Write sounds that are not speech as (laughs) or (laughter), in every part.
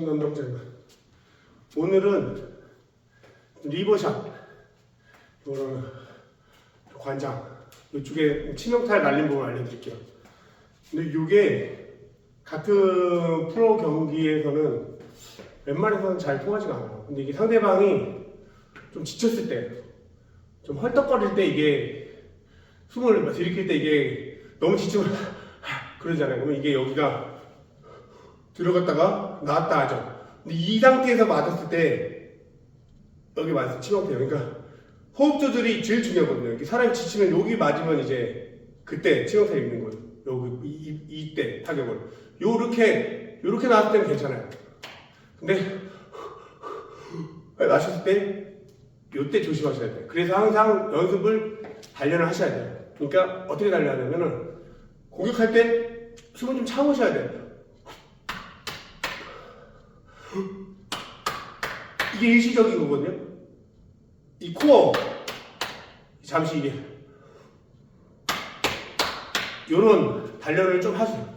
시청자 여러분 오늘은 리버샷 이거는 관장 이쪽에 치명타를 날린 부분 알려드릴게요. 근데 이게 같은 프로 경기에서는 웬만해서는 잘 통하지가 않아요. 근데 이게 상대방이 좀 지쳤을 때 좀 헐떡거릴 때 이게 숨을 막 들이킬 때 이게 너무 지치면 (laughs) 그러잖아요. 그러면 이게 여기가 들어갔다가 나왔다 하죠. 근데 이 상태에서 맞았을 때 여기 맞아서 치명돼요. 그러니까 호흡 조절이 제일 중요하거든요. 이렇게 사람이 지치면 여기 맞으면 이제 그때 치명타 입는 거예요. 여기 이, 이, 이 때 타격을. 요렇게 요렇게 나왔을 때는 괜찮아요. 근데 마셨을 때 요때 조심하셔야 돼요. 그래서 항상 연습을 단련을 하셔야 돼요. 그러니까 어떻게 단련하냐면은 공격할 때 숨을 좀 참으셔야 돼요. (gasps) 이게 일시적인 거거든요. 이 코어 잠시 이게 요런 단련을 좀 하세요.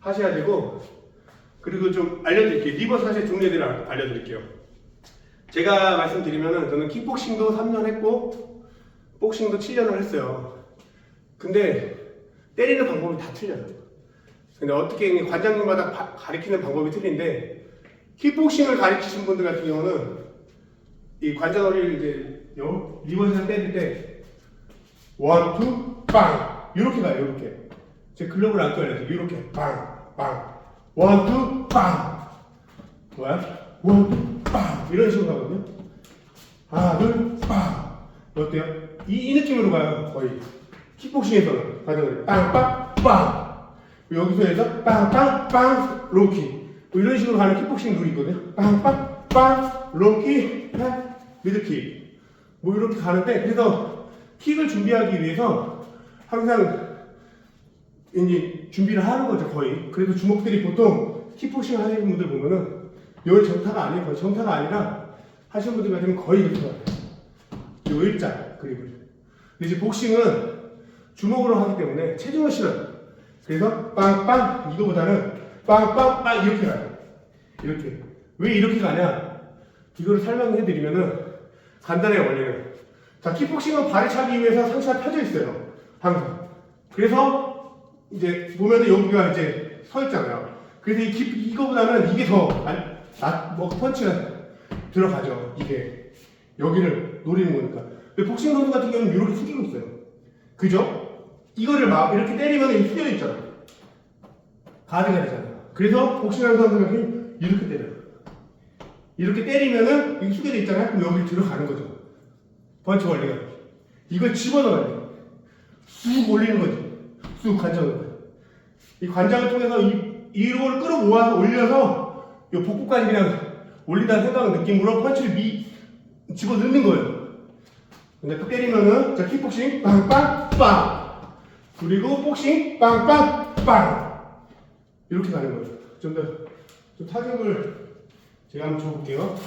하셔야 되고 그리고 좀 알려드릴게요. 리버스 하실 종류들을 알- 알려드릴게요. 제가 말씀드리면은 저는 킥복싱도 3년 했고 복싱도 7년을 했어요. 근데 때리는 방법이 다 틀려요. 근데 어떻게 관장님마다 바- 가리키는 방법이 틀린데 킥복싱을 가르치신 분들 같은 경우는 이 관자놀이를 이제 요 리버스를 때 원, 투, 빵! 이렇게 가요 이렇게. 제 글러브를 안돼 이렇게 빵, 빵! 원, 투, 빵! 뭐야? 원, 투, 빵! 이런 식으로 가거든요. 하나, 둘, 빵! 어때요? 이, 이 느낌으로 가요 거의. 킥복싱에서는 관자놀이. 빵, 빵, 빵! 여기서 해서 빵 빵 빵! 로키 뭐 이런 식으로 가는 킥복싱 룰이 있거든요. 빵빵빵 로키 팍, 미들킥. 뭐 이렇게 가는데 그래서 킥을 준비하기 위해서 항상 이제 준비를 하는 거죠 거의. 그래서 주먹들이 보통 킥복싱 하시는 분들 보면은 요 정타가 아니에요 거의. 정타가 아니라 하시는 분들 같으면 거의 이렇게 가요. 요 일자 그립을. 근데 이제 복싱은 주먹으로 하기 때문에 체중을 실어요. 그래서 빵빵 이거보다는 빵빵빵 이렇게 가요. 이렇게. 왜 이렇게 가냐? 이거를 설명해 드리면은 간단해요 원래는. 자 킥복싱은 발을 차기 위해서 상체가 펴져 있어요. 항상. 그래서 이제 보면은 여기가 이제 서 있잖아요. 그래서 이 킥, 이거보다는 이게 더 안, 나, 뭐 펀치가 들어가죠. 이게 여기를 노리는 거니까. 근데 복싱 선수 같은 경우는 이렇게 숙이고 있어요. 그죠? 이거를 막 이렇게 때리면 이 숙여 있잖아. 가드가 되잖아. 그래서 복싱하는 선수는 이렇게 때려요. 이렇게 때리면은 이게 숙여져 있잖아요. 그럼 여기 들어가는 거죠. 펀치 원리가. 이걸 집어넣어야 돼. 쑥 올리는 거지. 쑥 관장을. 이 관장을 통해서 이, 이걸 끌어모아서 올려서 이 복부까지 그냥 올리다는 생각을 느낌으로 펀치를 미, 집어 넣는 거예요. 근데 또 때리면은 자 킥복싱 빵빵 빵 그리고 복싱 빵빵 빵 이렇게 가는 거예요. 좀더 좀 타격을 제가 한번 줘볼게요.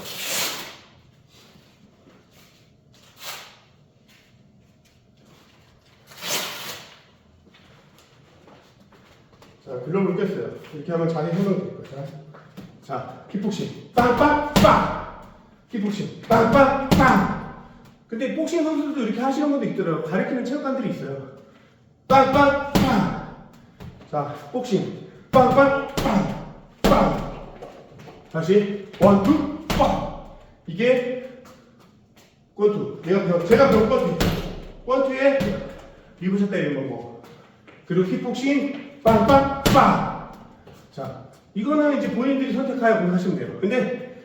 자, 글러브를 꼈어요. 이렇게 하면 자세 설명 될 거예요. 자, 킥복싱 빵빵빵 킥복싱 빵빵빵 근데 복싱 선수들도 이렇게 하시는 분도 있더라고요. 가르치는 체육관들이 있어요. 빵빵빵 자, 복싱 빵빵 빵 빵. 다시. 원투 빵. 이게 권투. 내가 배웠 제가 배운 권투. 권투에 리브샷 때리는 방법. 그리고 킥복싱 빵빵 빵. 자 이거는 이제 본인들이 선택하여 공부하시면 돼요. 근데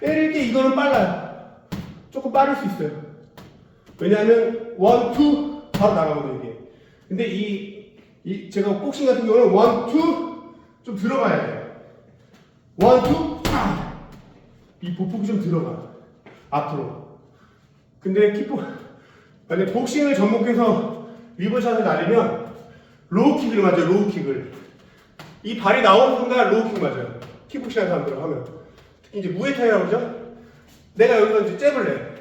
때릴 때 이거는 빨라요. 조금 빠를 수 있어요. 왜냐하면 원투 바로 나가거든요 이게. 근데 이, 이 제가 복싱 같은 경우는 원 투 좀 들어가야 돼요. 원투 이 보폭이 좀 들어가 앞으로. 근데 킥복 만약 복싱을 접목해서 리버샷을 날리면 로우킥을 맞아요 로우킥을. 이 발이 나오는 순간 로우킥 맞아요. 킥복싱 하는 사람들 하면. 특히 이제 무에타이라고 그러죠? 내가 여기서 이제 잽을 내.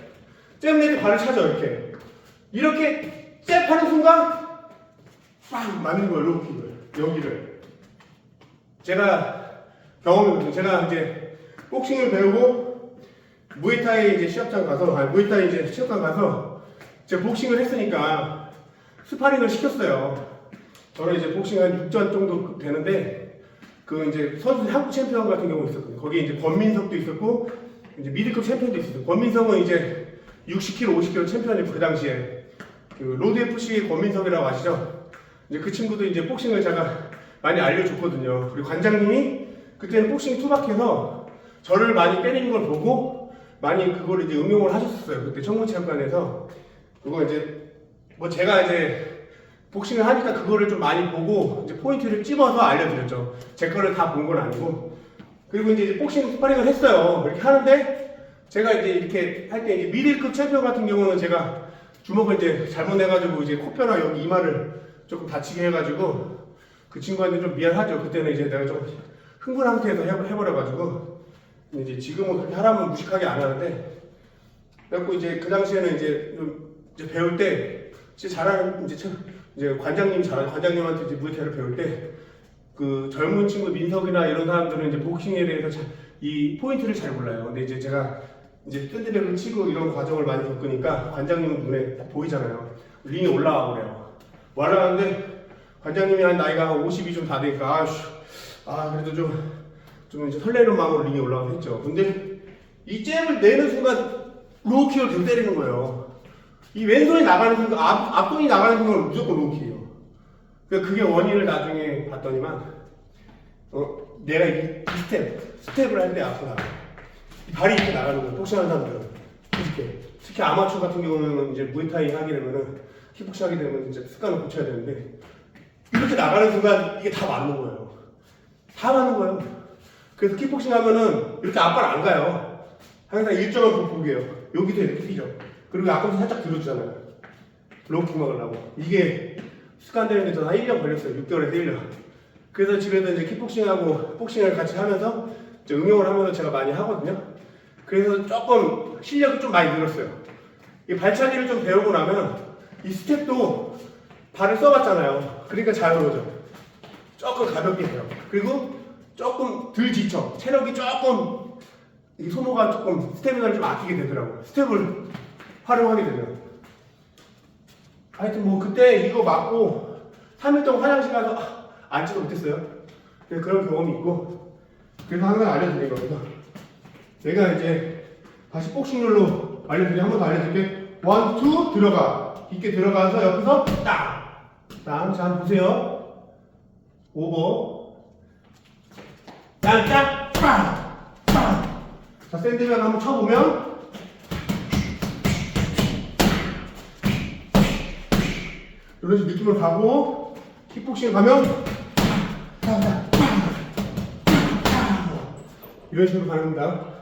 잽 내때 발을 차죠 이렇게. 이렇게 잽 하는 순간 빵 맞는 거예요 로우킥을 여기를 제가 경험이거든요. 제가 이제 복싱을 배우고 무에타이 이제 시합장 가서 아니 무에타이 이제 시합장 가서 제가 복싱을 했으니까 스파링을 시켰어요. 저는 이제 복싱 한 6전 정도 되는데 그 이제 선수 한국 챔피언 같은 경우 있었거든요. 거기 이제 권민석도 있었고 이제 미드급 챔피언도 있었어요. 권민석은 이제 60kg, 50kg 챔피언이고 그 당시에 그 로드 FC 권민석이라고 아시죠? 이제 그 친구도 이제 복싱을 제가 많이 알려줬거든요. 그리고 관장님이 그때는 복싱 투박해서 저를 많이 때리는 걸 보고 많이 그걸 이제 응용을 하셨었어요. 그때 청문체육관에서 그거 이제 뭐 제가 이제 복싱을 하니까 그거를 좀 많이 보고 이제 포인트를 찝어서 알려드렸죠. 제 거를 다 본 건 아니고 그리고 이제 복싱 스파링을 했어요. 이렇게 하는데 제가 이제 이렇게 할 때 이제 미들급 챔피언 같은 경우는 제가 주먹을 이제 잘못 내가지고 이제 코뼈나 여기 이마를 조금 다치게 해가지고 그 친구한테 좀 미안하죠. 그때는 이제 내가 좀 흥분 상태에서 해- 해버려가지고 이제 지금은 그렇게 하라면 무식하게 안 하는데 그래갖고 이제 그 당시에는 이제 좀 이제 배울 때 진짜 잘하는 이제 참- 이제 관장님 잘 관장님한테 이제 무에타이를 배울 때 그 젊은 친구 민석이나 이런 사람들은 이제 복싱에 대해서 잘- 이 포인트를 잘 몰라요. 근데 이제 제가 이제 샌드백을 치고 이런 과정을 많이 겪으니까 관장님 눈에 딱 보이잖아요. 링에 올라와 그래요. 올라가는데 관장님이 한 나이가 한 50이 좀 다 되니까 아휴, 아 그래도 좀, 좀 이제 설레는 마음으로 링에 올라가서 했죠. 근데 이 잽을 내는 순간 로우킥을 계속 때리는 거예요. 이 왼손이 나가는 순간 앞, 앞손이 나가는 순간 무조건 로우킥이에요. 그러니까 그게 원인을 나중에 봤더니만 어, 내가 이, 이 스텝, 스텝을 할 때 앞으로 나가. 이 발이 이렇게 나가는 거예요. 복싱하는 사람들은 이렇게. 특히 아마추어 같은 경우는 이제 무에타이 하게 되면은 킥복싱 하게 되면 이제 습관을 고쳐야 되는데 이렇게 나가는 순간 이게 다 맞는 거예요. 다 맞는 거예요. 그래서 킥복싱 하면은 이렇게 앞발 안 가요. 항상 일정한 보폭이에요. 여기도 이렇게 뛰죠. 그리고 앞으로 살짝 들어주잖아요. 로우킥 먹으려고. 이게 습관되는 게 저는 한 1년 걸렸어요. 6개월에서 1년. 그래서 집에서 이제 킥복싱하고 복싱을 같이 하면서 응용을 하면서 제가 많이 하거든요. 그래서 조금 실력이 좀 많이 늘었어요. 이 발차기를 좀 배우고 나면 이 스텝도 발을 써봤잖아요. 그러니까 잘 오르죠. 조금 가볍게 해요. 그리고 조금 덜 지쳐. 체력이 조금 이 소모가 조금 스태미나를 좀 아끼게 되더라고요. 스텝을 활용하게 되면. 하여튼 뭐 그때 이거 맞고 3일 동안 화장실 가서 아, 앉지도 못했어요. 그런 경험이 있고 그래서 항상 알려드린 겁니다. 내가 이제 다시 복싱룰로 알려드리 한번 더 알려드릴게 원, 투 들어가 깊게 들어가서 옆에서 땅! 땅! 자 한번 보세요. 오버 땅! 땅! 빵! 빵! 자 샌드백 한번 쳐보면 이런 식으로 느낌을 가고 킥복싱 가면 이런 식으로 가는 겁니다.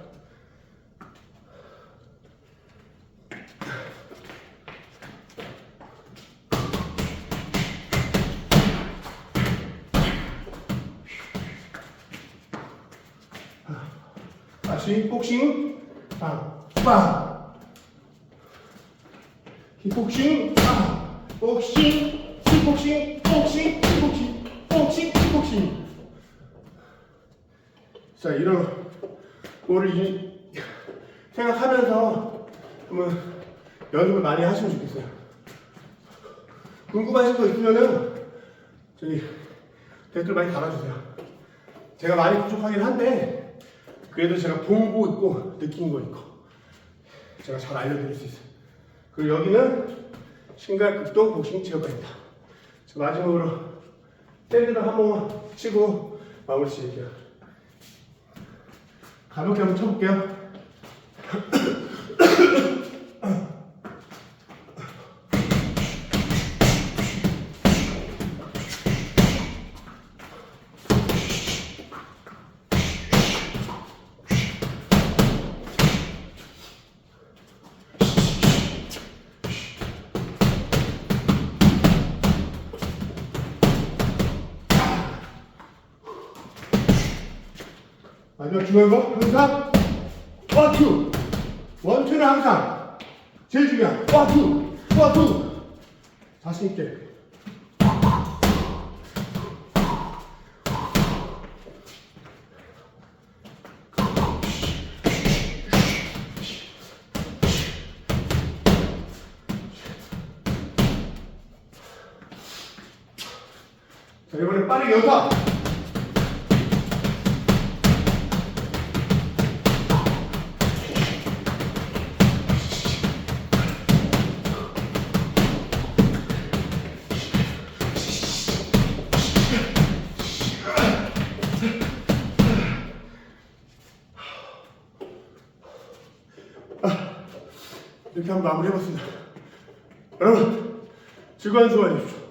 다시 복싱? 빵! 빵! 킥복싱? 빵! 복싱? 킥복싱? 복싱? 킥복싱? 복싱? 킥복싱? 자 이런 거를 이- 생각하면서 한번 연습을 많이 하시면 좋겠어요. 궁금하신 거 있으면은 저기 댓글 많이 달아주세요. 제가 많이 부족하긴 한데 그래도 제가 본거 있고 느낀 거 있고 제가 잘 알려드릴 수 있어요. 그리고 여기는 신갈극동 복싱 체육관입니다. 자, 마지막으로 밴드를 한 번만 치고 마무리 지을게요. 가볍게 한번 쳐볼게요. 마지막 중요한 거 뭐? 항상? 원투. 원투는 항상. 제일 중요한 와투. 와투. 자신 있게. 자 이번에 빠르게 연타. 이렇게 한번 마무리해봤습니다. 여러분, 즐거운 수고하십시오.